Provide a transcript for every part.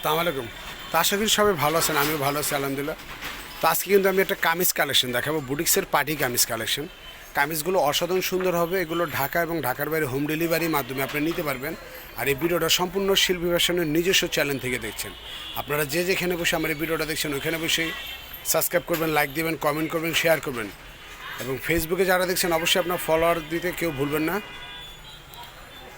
আসসালামু আলাইকুম। তো আশা করি সবাই ভালো আছেন, আমিও ভালো আছি, আলহামদুলিল্লাহ। তো আজকে কিন্তু আমি একটা কামিজ কালেকশন দেখাবো, বুটিক্সের পার্টি কামিজ কালেকশন। কামিজগুলো অসাধারণ সুন্দর হবে, এগুলো ঢাকা এবং ঢাকার বাইরে হোম ডেলিভারির মাধ্যমে আপনি নিতে পারবেন। আর এই ভিডিওটা সম্পূর্ণ শিল্পী ফ্যাশনের নিজস্ব চ্যানেল থেকে দেখছেন। আপনারা যে যেখানে বসে আমার এই ভিডিওটা দেখছেন, ওইখানে বসেই সাবস্ক্রাইব করবেন, লাইক দিবেন, কমেন্ট করবেন, শেয়ার করবেন। এবং ফেসবুকে যারা দেখছেন, অবশ্যই আপনার ফলোয়ার দিতে কেউ ভুলবেন না।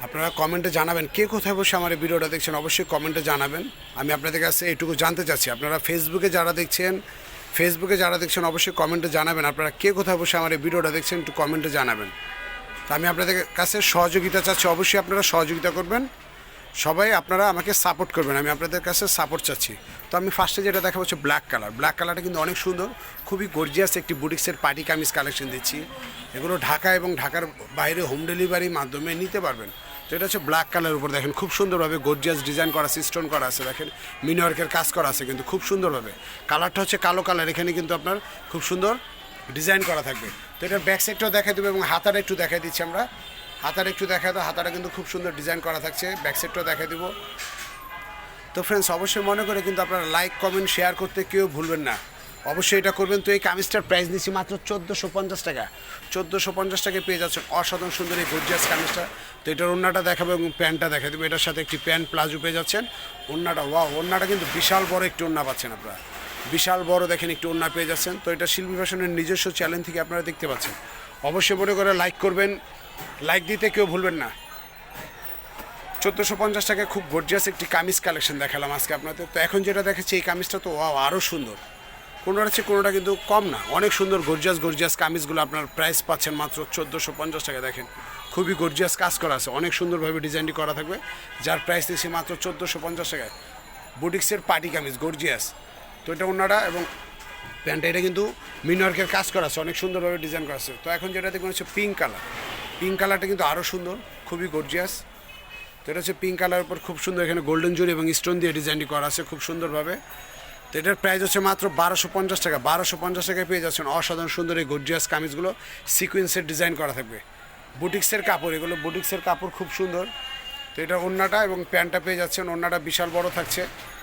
আপনারা কমেন্টে জানাবেন কে কোথায় বসে আমার এই ভিডিওটা দেখছেন, অবশ্যই কমেন্টে জানাবেন। আমি আপনাদের কাছে এইটুকু জানতে চাচ্ছি। আপনারা ফেসবুকে যারা দেখছেন ফেসবুকে যারা দেখছেন, অবশ্যই কমেন্টে জানাবেন। আপনারা কে কোথায় বসে আমার এই ভিডিওটা দেখছেন, একটু কমেন্টে জানাবেন। তো আমি আপনাদের কাছে সহযোগিতা চাচ্ছি, অবশ্যই আপনারা সহযোগিতা করবেন। সবাই আপনারা আমাকে সাপোর্ট করবেন, আমি আপনাদের কাছে সাপোর্ট চাচ্ছি। তো আমি ফার্স্টে যেটা দেখা হচ্ছে ব্ল্যাক কালার ব্ল্যাক কালারটা কিন্তু অনেক সুন্দর, খুবই গর্জিয়াস একটি বুটিক্সের পার্টি কামিজ কালেকশন দিচ্ছি। এগুলো ঢাকা এবং ঢাকার বাইরে হোম ডেলিভারির মাধ্যমে নিতে পারবেন। তো এটা হচ্ছে ব্ল্যাক কালারের উপর দেখেন, খুব সুন্দরভাবে গর্জিয়াস ডিজাইন করা আছে স্টোন করা আছে, দেখেন মিনিওয়ার্কের কাজ করা আছে, কিন্তু খুব সুন্দরভাবে। কালারটা হচ্ছে কালো কালার এখানে কিন্তু আপনার খুব সুন্দর ডিজাইন করা থাকবে। তো এটার ব্যাক সাইডটাও দেখাই দেবো এবং হাতাটা একটু দেখাই দিচ্ছি আমরা। হাতার একটু দেখা দাও, হাতাটা কিন্তু খুব সুন্দর ডিজাইন করা থাকছে ব্যাক সাইডটাও দেখাই দেবো। তো ফ্রেন্ডস অবশ্যই মনে করে কিন্তু আপনারা লাইক কমেন্ট শেয়ার করতে কেউ ভুলবেন না। অবশ্যই এটা করবেন। তো এই কামিজটার প্রাইস নিচ্ছি মাত্র চোদ্দোশো পঞ্চাশ টাকা। চোদ্দোশো পঞ্চাশ টাকায় পেয়ে যাচ্ছেন অসাধারণ সুন্দর এই গর্জিয়াস কামিজটা। তো এটার ওন্নাটা দেখাবো এবং প্যান্টটা দেখা দেবো। এটার সাথে একটি প্যান্ট প্লাজো পেয়ে যাচ্ছেন। ওন্নাটা ওয়া ওন্নাটা কিন্তু বিশাল বড় একটি ওন্না পাচ্ছেন আপনারা। বিশাল বড় দেখেন একটি ওন্না পেয়ে যাচ্ছেন। তো এটা শিল্পী ফ্যাশনের নিজস্ব চ্যানেল থেকে আপনারা দেখতে পাচ্ছেন। অবশ্যই মনে করে লাইক করবেন। লাইক দিতে কেউ ভুলবেন না। চোদ্দোশো পঞ্চাশ টাকায় খুব গর্জিয়াস একটি কামিজ কালেকশন দেখালাম আজকে আপনাদের। তো এখন যেটা দেখাচ্ছি, এই কামিজটা তো ওয়াও আরও সুন্দর। কোনোটা হচ্ছে, কোনোটা কিন্তু কম না। অনেক সুন্দর গর্জিয়াস গর্জিয়াস কামিজগুলো আপনার প্রাইস পাচ্ছেন মাত্র চোদ্দোশো পঞ্চাশ টাকা। দেখেন, খুবই গর্জিয়াস কাজ করা আছে। অনেক সুন্দরভাবে ডিজাইনটি করা থাকবে। যার প্রাইস দিয়েছে মাত্র চোদ্দোশো পঞ্চাশ টাকায়। বুটিক্সের পার্টি কামিজ গর্জিয়াস তো এটা অন্যটা এবং প্যান্টটা, এটা কিন্তু মিনওয়ার্কের কাজ করা আছে। অনেক সুন্দরভাবে ডিজাইন করা আছে। তো এখন যেটা দেখবেন হচ্ছে পিঙ্ক কালার পিঙ্ক কালারটা কিন্তু আরও সুন্দর, খুবই গর্জিয়াস তো এটা হচ্ছে পিঙ্ক কালারের উপর খুব সুন্দর এখানে গোল্ডেন জুরি এবং স্টোন দিয়ে ডিজাইনটি করা আছে খুব সুন্দরভাবে। তো এটার প্রাইস হচ্ছে মাত্র বারোশো পঞ্চাশ টাকা। বারোশো পঞ্চাশ টাকায় পেয়ে যাচ্ছেন অসাধারণ সুন্দর এই গর্জিয়াস কামিজগুলো। সিকুয়েন্সের ডিজাইন করা থাকবে। বুটিক্সের কাপড়, এগুলো বুটিক্সের কাপড় খুব সুন্দর। তো এটা ওন্নাটা এবং প্যান্টটা পেয়ে যাচ্ছেন ওন্নাটা বিশাল বড় থাকছে।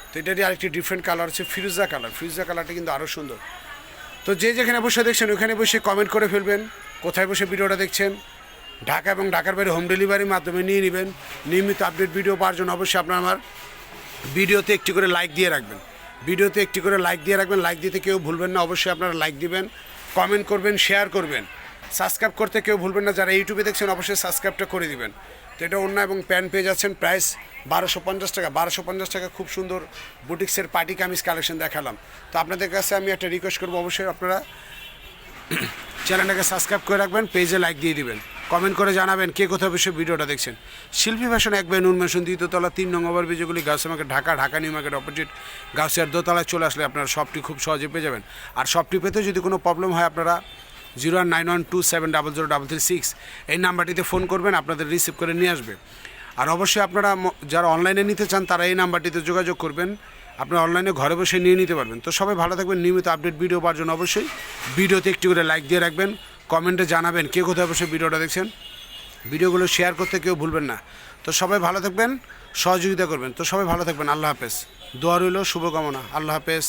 তো এটারই আরেকটি ডিফারেন্ট কালার হচ্ছে ফিরুজা কালার ফিরুজা কালারটা কিন্তু আরও সুন্দর। তো যে যেখানে বসে দেখছেন, ওখানে বসে কমেন্ট করে ফেলবেন, কোথায় বসে ভিডিওটা দেখছেন। ঢাকা এবং ঢাকার বাইরে হোম ডেলিভারির মাধ্যমে নিয়ে নেবেন। নিয়মিত আপডেট ভিডিও পাওয়ার জন্য অবশ্যই আপনার আমার ভিডিওতে একটি করে লাইক দিয়ে রাখবেন। ভিডিওতে একটি করে লাইক দিয়ে রাখবেন। লাইক দিতে কেউ ভুলবেন না। অবশ্যই আপনারা লাইক দিবেন কমেন্ট করবেন শেয়ার করবেন। সাবস্ক্রাইব করতে কেউ ভুলবেন না। যারা ইউটিউবে দেখছেন, অবশ্যই সাবস্ক্রাইবটা করে দিবেন। তো এটা অন্য এবং প্যান্ট পেয়ে যাচ্ছেন প্রাইস বারোশো পঞ্চাশ টাকা। বারোশো পঞ্চাশ টাকা খুব সুন্দর বুটিক্সের পার্টি কামিজ কালেকশন দেখালাম। তো আপনাদের কাছে আমি একটা রিকোয়েস্ট করব। অবশ্যই আপনারা চ্যানেলটাকে সাবস্ক্রাইব করে রাখবেন পেজে লাইক দিয়ে দিবেন। কমেন্ট করে জানাবেন কে কোথায় বসে ভিডিওটা দেখছেন। শিল্পী ফ্যাশন এক বাই নুন মেশন দ্বিতীয়তলা, তিন নম্বর বিজয়গুলি Ghause market, Dhaka Dhaka new market opposite, গাউসিয়ার দোতলায় চলে আসলে আপনারা শপটি খুব সহজে পেয়ে যাবেন। আর শপটি পেতে যদি কোনো প্রবলেম হয় আপনারা zero one nine one two seven double zero double three six এই নাম্বারটিতে ফোন করবেন, আপনাদের রিসিভ করে নিয়ে আসবে। আর অবশ্যই আপনারা যারা অনলাইনে নিতে চান, তারা এই নাম্বারটিতে যোগাযোগ করবেন। আপনারা অনলাইনে ঘরে বসে নিয়ে নিতে পারবেন। তো সবাই ভালো থাকবেন, নিয়মিত আপডেট ভিডিও পাওয়ার জন্য অবশ্যই। ভিডিওতে একটি করে লাইক দিয়ে রাখবেন। কমেন্টে জানাবেন কে কোথায় বসে ভিডিওটা দেখছেন। ভিডিওগুলো শেয়ার করতে কেউ ভুলবেন না। তো সবাই ভালো থাকবেন, সহযোগিতা করবেন। তো সবাই ভালো থাকবেন, আল্লাহ হাফেজ। দোয়া রইল, শুভকামনা, আল্লাহ হাফেজ।